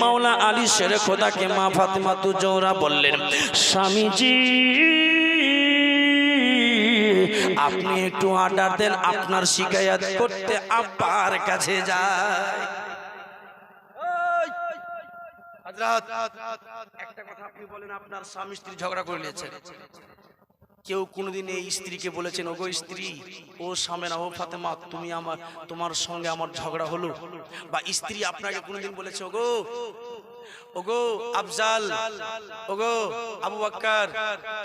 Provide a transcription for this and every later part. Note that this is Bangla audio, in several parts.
মাওলা আলী শেরে খোদাকে মা ফাতেমা তু জোহরা বললেন, স্বামীজি, আপনি একটু অর্ডার দেন, আপনার শিকায়াত করতে আব্বার কাছে যায় একটা কথা আপনি বলেন, আপনার স্বামী স্ত্রী ঝগড়া করে নিয়েছেন কেউ কোনোদিন এই স্ত্রীকে বলেছেন, ওগো স্ত্রী, ও সামেনা ও ফাতেমা, তুমি আমার, তোমার সঙ্গে আমার ঝগড়া হলো। বা স্ত্রী আপনাকে কোনোদিন বলেছে, ওগো ওগো, আফজাল, ওগো, আবু বাক্কার,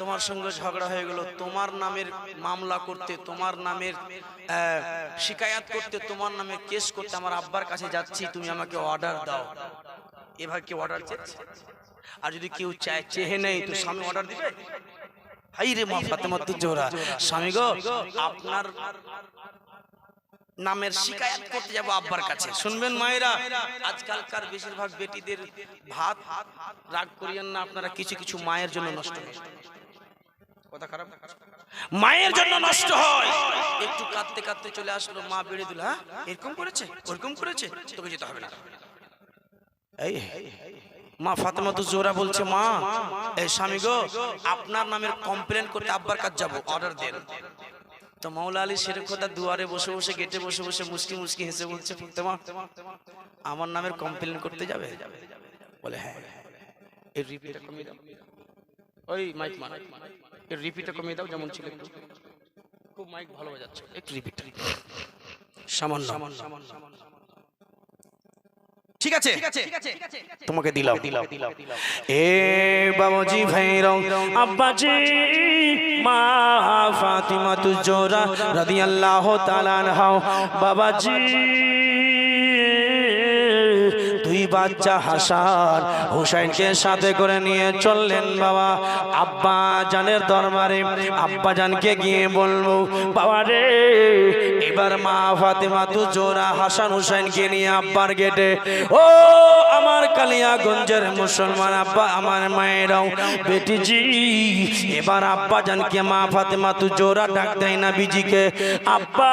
তোমার সঙ্গে ঝগড়া হয়ে গেল। তোমার নামের মামলা করতে, তোমার নামের শিকায়াত করতে, তোমার নামে কেস করতে আমার আব্বার কাছে যাচ্ছি, তুমি আমাকে অর্ডার দাও। এভাবে কেউ অর্ডার চেয়েছে? আর যদি কেউ চায় চেহে নেই, তো স্বামী অর্ডার দিবে? হাই রে মা ফাতেমা স্বামী গো আপনার নামের শিকায়ত করতে যাব আব্বার কাছে। শুনবেন মায়েরা আজকালকার বেশিরভাগ বেটিদের ভাত রাগ করিয়েন না আপনারা কিছু কিছু মায়ের জন্য নষ্ট হয়। কথা খারাপ? মায়ের জন্য নষ্ট হয়। একটু কাঁদতে কাঁদতে চলে আসলো মা বেড়ে দিল হ্যাঁ? এরকম করেছে? ওরকম করেছে? তোকে যেতে হবে না। এই মা ফাতেমা তো জোরা বলছে, মা এই স্বামী গো, আপনার নামের কমপ্লেন করতে আব্বার কাছে যাব অর্ডার দেন। তো মাওলা আলী খোদা দুয়ারে বসে বসে, গেটে বসে বসে মুসকি মুসকি হেসে বলছে, ফাতেমা, আমার নামের কমপ্লেন করতে যাবে? বলে হ্যাঁ। এর রিপিটা কমিয়ে দাও। ওই মাইক মান এর রিপিটা কমিয়ে দাও, যেমন ছিল খুব মাইক ভালো বাজাচ্ছে। একটু রিপিট সামান্য সামান্য। ঠিক আছে? তোমাকে দিলাম। এ বাবাজি ভাইরাও আব্বাজি মা ফাতিমা তু জোরা রাদিয়াল্লাহু তাআলা আনহা বাবাজি। দুই বাচ্চা হাসান হুসাইনকে সাথে করে নিয়ে চললেন বাবা। আব্বা জানের দরবারে, আব্বা জানকে গিয়ে বলব, বাবা রে, এবার মা ফাতেমা তু জোরা হাসান হুসাইনকে নিয়ে আব্বার গেটে। ও আমার কালিয়াগঞ্জের মুসলমান আব্বা, আমার মায়েরাও, বেটিজি, এবার আব্বা জানকে মা ফাতেমা তু জোরা ডাক দেয় না বিজিকে আব্বা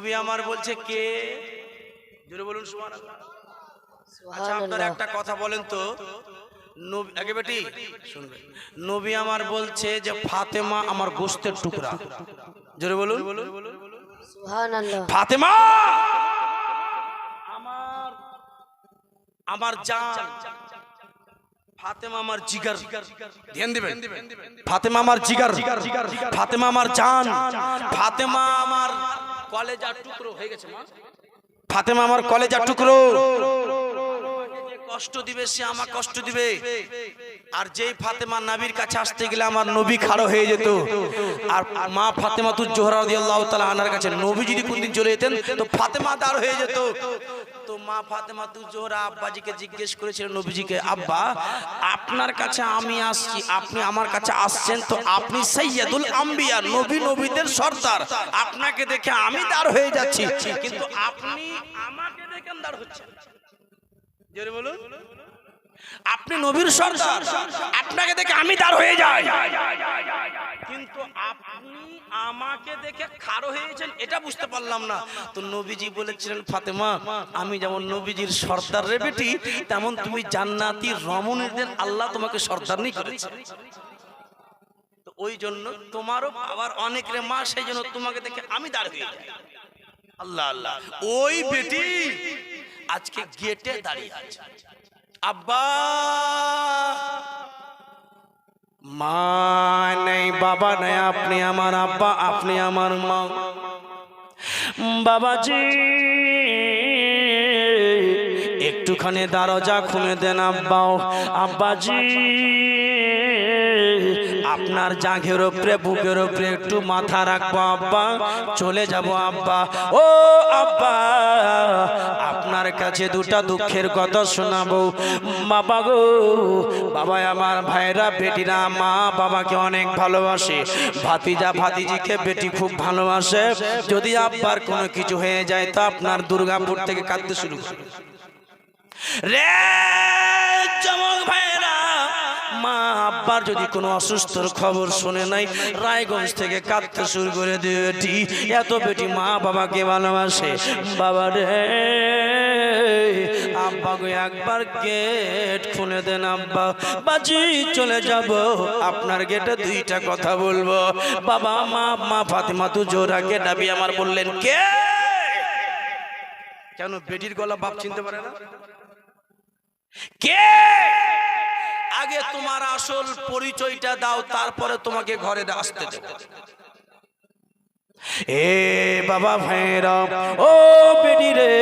নবী আমার বলছে কে? জোরে বলুন সুবহানাল্লাহ। আচ্ছা আপনার একটা কথা বলেন তো। নবী আগে বেটি শুনবেন। নবী আমার বলছে যে ফাতেমা আমার গোস্তের টুকরা। জোরে বলুন। ফাতেমা! আমার আমার জান। ফাতেমা আমার জিগার। ধ্যান দিবেন। ফাতেমা আমার জিগার। ফাতেমা আমার জান। ফাতেমা আমার কলেজার টুকরো হয়ে গেছে মা। ফাতেমা আমার কলেজার টুকরো। কষ্ট দিবে সে আমার কষ্ট দিবে। আর যেই ফাতেমা নাবির কাছে আসতে গেলে আমার নবী খাড়ো হয়ে যেত। আর মা ফাতেমা তু জোহরা আনার কাছে নবী যদি কোনদিন চলে যেতেন তো ফাতেমা দাঁড় হয়ে যেত। তো মা ফাতেমা তু জোহরা আব্বাজিকে জিজ্ঞেস করেছিলেন নবীজিকে, আব্বা, আপনার কাছে আমি আসছি, আপনি আমার কাছে আসছেন তো আপনি সৈয়দুল আম্বিয়া, নবী নবীদের সর্দার। আপনাকে দেখে আমি দাঁড় হয়ে যাচ্ছি। কিন্তু আপনি আমাকে দেখে দাঁড় হচ্ছেন। জোরে বলুন। আপনি নবীর সর্দার। আপনাকে দেখে আমি দাঁড় হয়ে যাই। কিন্তু আপনি আমাকে দেখে খাড়ো হয়েছেন, এটা বুঝতে পারলাম না। তো নবীজি বলেছিলেন, ফাতেমা, আমি যেমন নবীজির সর্দার রে বেটি, তেমন তুমি জান্নাতি রমণীদের আল্লাহ তোমাকে সর্দার নেই করেছে। তো ওই জন্য তোমারও আবার অনেক রে মা, সেই জন্য তোমাকে দেখে আমি দাঁড় হয়ে যাই। আল্লাহ আল্লাহ। ওই বেটি আজকে গেটে দাঁড়িয়ে আছে। আব্বা, মা বাবা আপনি আমার আব্বা, আপনি আমার মা। বাবাজি, একটুখানি দারজা খুলে দেন আব্বাও। আব্বাজি, আপনার জাঘের ওপরে বুকের ওপরে একটু মাথা রাখব আব্বা। চলে যাব আব্বা। ও আব্বা কাছে দুটা দুঃখের কথা শোনাবো। বাবা গো বাবা আমার ভাইরা বেটিরা মা বাবাকে অনেক ভালোবাসে। ভাতিজা ভাতিজিকে বেটি খুব ভালোবাসে। যদি আব্বার কোনো কিছু হয়ে যায়, তো আপনার দুর্গাপুর থেকে কাঁদতে শুরু রে, চমক ভাইরা মা আব্বার যদি কোনো অসুস্থর খবর শুনে নাই, রায়গঞ্জ থেকে কাঁদতে শুরু করে দিয়েটি। এত বেটি মা বাবাকে ভালোবাসে। বাবা রে আব্বা গো একবার গেট খুলে দেন আব্বা। বাজি চলে যাব, আপনার গেটে দুইটা কথা বলব। বাবা, মা মা, ফাতেমা তু জোর আগে ডাবি আমার বললেন, কে? কেন বেটির গলা বাপ চিনতে পারে না। কে? আগে তোমার আসল পরিচয়টা দাও, তারপরে তোমাকে ঘরে আসতে দেব। এ বাবা ভাইরা ও বেটি রে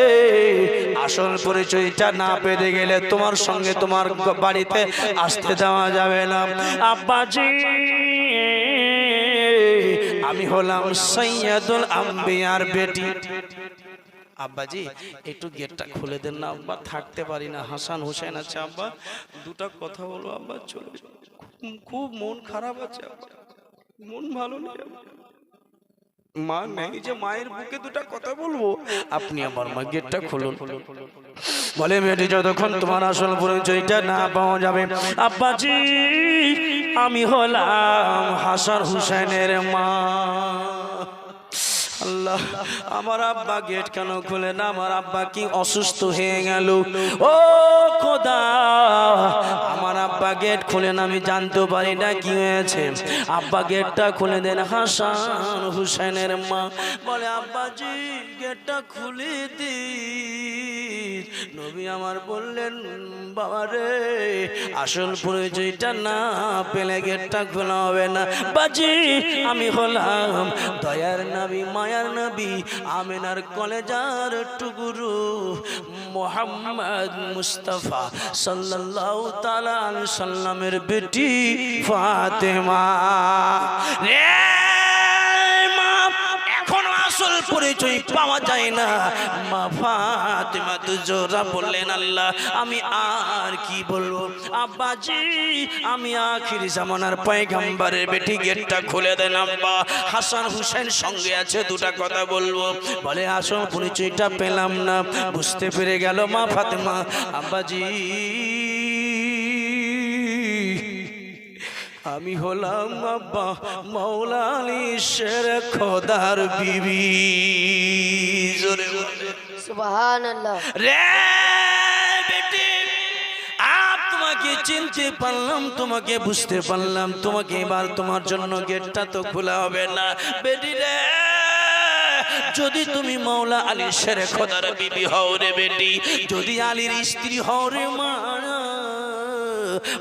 আসল পরিচয়টা না পেতে গেলে তোমার সঙ্গে তোমার বাড়িতে আসতে দেওয়া যাবে না। আব্বাজি, আমি হলাম সৈয়দুল আম্বিয়ার বেটি। আব্বাজি, একটু গেটটা খুলে দেন না, আব্বা। থাকতে পারি না। হাসান হোসেন আছে, আব্বা। দুটো কথা বলব, আব্বা। চলো। খুব- মন খারাপ আছে, আব্বা। মন ভালো নেই। মা, নেই যে মায়ের বুকে দুটো কথা বলব, আপনি আমার মা গেটটা খুলুন। বলে, মেয়েটি, যতক্ষণ তোমার আসল পরিচয়টা না পাওয়া যাবে, আব্বাজি, আমি হলাম হাসান হুসেনের মা। আল্লাহ, আমার আব্বা গেট কেন খুলে না? আমার আব্বা কি অসুস্থ হয়ে গেল? ও খোদা, আমার আব্বা গেট খুলে না, আমি জানতে পারি না কি হয়েছে। আব্বা গেটটা খুলে দেন হাসান হুসেনের মা। বলে, আব্বাজি, গেটটা খুলে দি নবী আমার বললেন, বাবা রে, আসল পরিচয়টা না পেলে গেটটা খোলা হবে না। বাজি আমি হলাম দয়ার নবী মায়ার নবী আমিনার কলেজার টুগুরু মোহাম্মদ মুস্তফা সাল্লাল্লাহু তাআলা সাল্লামের বেটি ফাতেমা। রে! পরিচয় পাওয়া যায় না। মা ফাতেমা তো জোরা বললেন, আল্লাহ, আমি আর কি বলব? আব্বাজি, আমি আখির জামানার পয়গাম্বারের বেটি গেটটা খুলে দেন, আব্বা, হাসান হুসেন সঙ্গে আছে, দুটা কথা বলব। বলে, আসল পরিচয়টা পেলাম না। বুঝতে পেরে গেল মা ফাতেমা। আব্বাজি আমি হলাম আব্বা মৌলালি শের খোদার বিবি। জোরে বলে। সুবহান আল্লাহ রে বেটি আপ তোমাকে চিনতে পারলাম তোমাকে বুঝতে পারলাম তোমাকে এবার তোমার জন্য গেটটা তো খোলা হবে না। বেটি রে যদি তুমি মৌলা আলী শের খোদার বিবি হও রে বেটি যদি আলীর স্ত্রী হও রে মা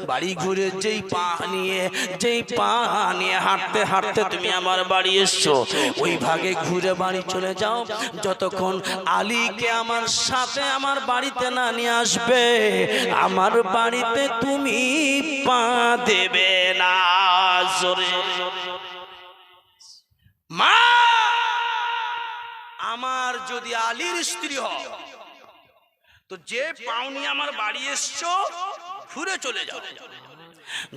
বাড়ি ঘুরে যেই পা নিয়ে, যেই পা নিয়ে হাঁটতে হাঁটতে তুমি আমার বাড়ি এসছো। ওই ভাগে ঘুরে বাড়ি চলে যাও। যতক্ষণ আলীকে আমার সাথে আমার বাড়িতে না নিয়ে আসবে, আমার বাড়িতে তুমি পা দেবে না। মা! আমার যদি আলীর স্ত্রী হয়, তো যে পাওনি আমার বাড়ি এসছো ঘুরে চলে যাও।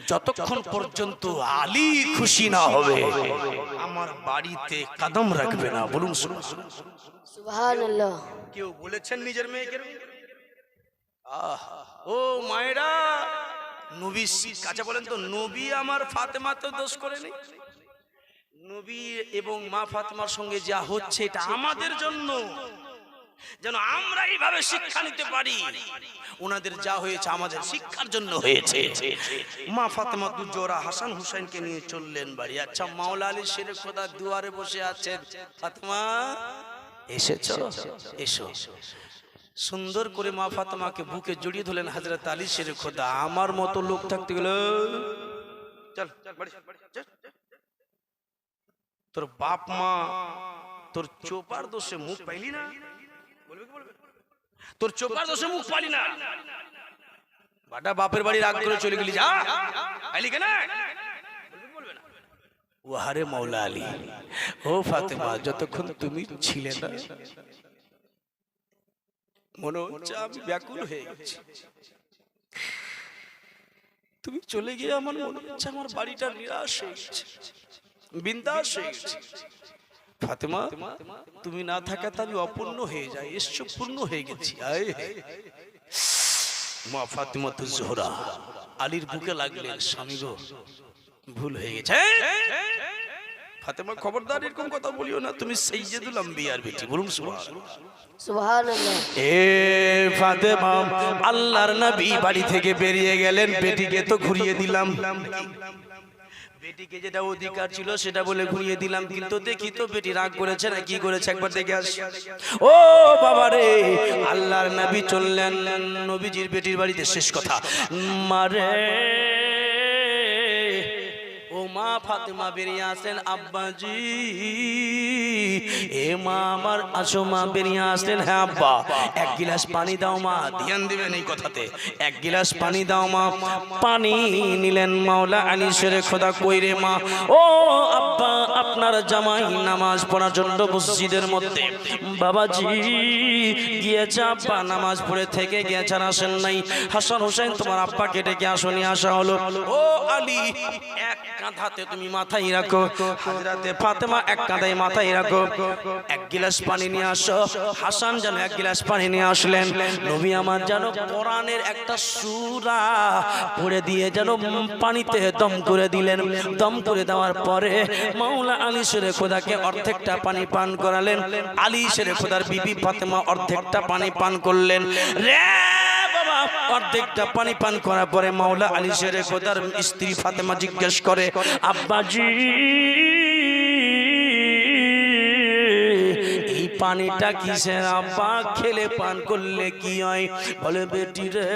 যতক্ষণ পর্যন্ত আলী খুশি না হবে আমার বাড়িতে কদম রাখবে না। বলুন কেউ বলেছেন নিজের মেয়েকে? আহ, ও মায়েরা নবী কাছে বলেন তো নবী আমার ফাতেমা তো দোষ করেনি। নবী এবং মা ফাতেমার সঙ্গে যা হচ্ছে এটা আমাদের জন্য। যেন আমরা এইভাবে শিক্ষা নিতে পারি। ওনাদের যা হয়েছে আমাদের শিক্ষার জন্য হয়েছে। মা ফাতেমা দুজোরা হাসান হুসাইনকে নিয়ে চললেন বাড়ি। আচ্ছা মাওলা আলী শেরে খোদা দুয়ারে বসে আছেন। ফাতেমা, এসেছ? এসো। সুন্দর করে মা ফাতেমাকে বুকে জড়িয়ে ধরলেন হাজরত আলী শেরে খোদা। আমার মতো লোক থাকতে গেল চল। তোর বাপ মা, তোর চোপার দোষে মুখ পাইলি না? তোর চোপার দোষে মুখ পালি না। বাটা বাপের বাড়ি রাগ করে চলে গেলি যা। আইলি কেন? ওহারে মৌলা আলী ও ফাতেমা যতক্ষণ তুমি ছিলে না মনে হচ্ছে আমি ব্যাকুল হয়ে গেছি। তুমি চলে গিয়ে আমার মনে হচ্ছে আমার বাড়িটা নিরাশ হয়ে গেছে বিন্দাস হয়ে গেছে। ফাতেমা তুমি না থাকাতে আমি অপূর্ণ হয়ে যাই এসছো পূর্ণ হয়ে গেছি আয়। মা ফাতিমা তু জোহরা আলীর বুকে লাগলেন স্বামী গো ভুল হয়ে গেছে ফাতেমা খবরদার এরকম কথা বলিও না তুমি সেই যে দিলাম বিয়ার বেটি বলুন সুবহানাল্লাহ। এ ফাতেমা আল্লাহর নবী বাড়ি থেকে বেরিয়ে গেলেন বেটিকে তো ঘুরিয়ে দিলাম। বেটিকে যেটা অধিকার ছিল সেটা বলে ঘুরিয়ে দিলাম, কিন্তু দেখি তো বেটি রাগ করেছে না কি করেছে, একবার দেখে আস। ও বাবা রে, আল্লাহর নবী চললেন, নবীজির বেটির বাড়িতে শেষ কথা। মারে মা ফাতেমা বেরিয়ে আসেন আব্বাজি, এ মা আমার আসো মা বেরিয়ে আসলেন হ্যাঁ আব্বা, এক গিলাস পানি দাও মা, ধ্যান দিবেন এই কথাতে, এক গিলাস পানি দাও মা, পানি নিলেন মাওলা আলী শেরে খোদা কইরে মা, ও আব্বা, আপনার জামাই নামাজ পড়ার জন্য মসজিদের মধ্যে, বাবাজি, গিয়েছে আব্বা, নামাজ পড়ে থেকে গিয়েছে আসেন নাই, হাসান হোসেন তোমার আব্বাকে ডেকে আসনি আসা হলো, ও আলী, এক কাঁধাতে তুমি মাথায় রাখো। হাজরাতে ফাতেমা এক কাঁধায় মাথায় রাখো। এক গিলাস পানি নিয়ে আসো। হাসান যেন এক গিলাস পানি নিয়ে আসলেন। নবী আমার যেন কোরআনের একটা সূরা পড়ে দিয়ে যেন পানিতে দম করে দিলেন। দম করে দেওয়ার পরে মাওলা আলী শেরে খোদাকে অর্ধেকটা পানি পান করালেন। আলী শেরে খোদার বিবি ফাতেমা অর্ধেকটা পানি পান করলেন। রে অর্ধেকটা পানি পান করার পরে মাওলা আলী শেরে খোদার স্ত্রী ফাতেমা জিজ্ঞেস করে, আব্বাজি পানিটা কিসের? আব্বা খেলে পান করলে কি হয়? বলে, বেটি রে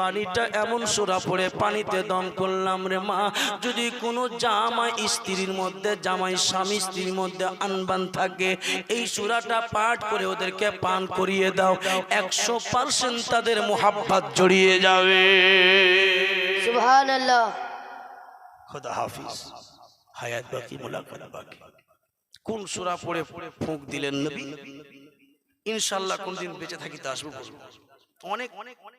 পানিটা এমন সোরা পড়ে পানিতে দম করলাম রে মা যদি কোনো জামাই স্ত্রীর মধ্যে জামাই স্বামী স্ত্রীর মধ্যে আনবান থাকে এই সুরাটা পাঠ করে ওদেরকে পান করিয়ে দাও একশো পার্সেন্ট তাদের মোহাব্বত জড়িয়ে যাবে। সুবহান খোদা হাফিজ হায়াত বাকি মোলাকাত বাকি। কোন সূরা পড়ে ফুঁক দিলেন নবী? ইনশাআল্লাহ কোনদিন বেঁচে থাকি তা আসব। অনেক অনেক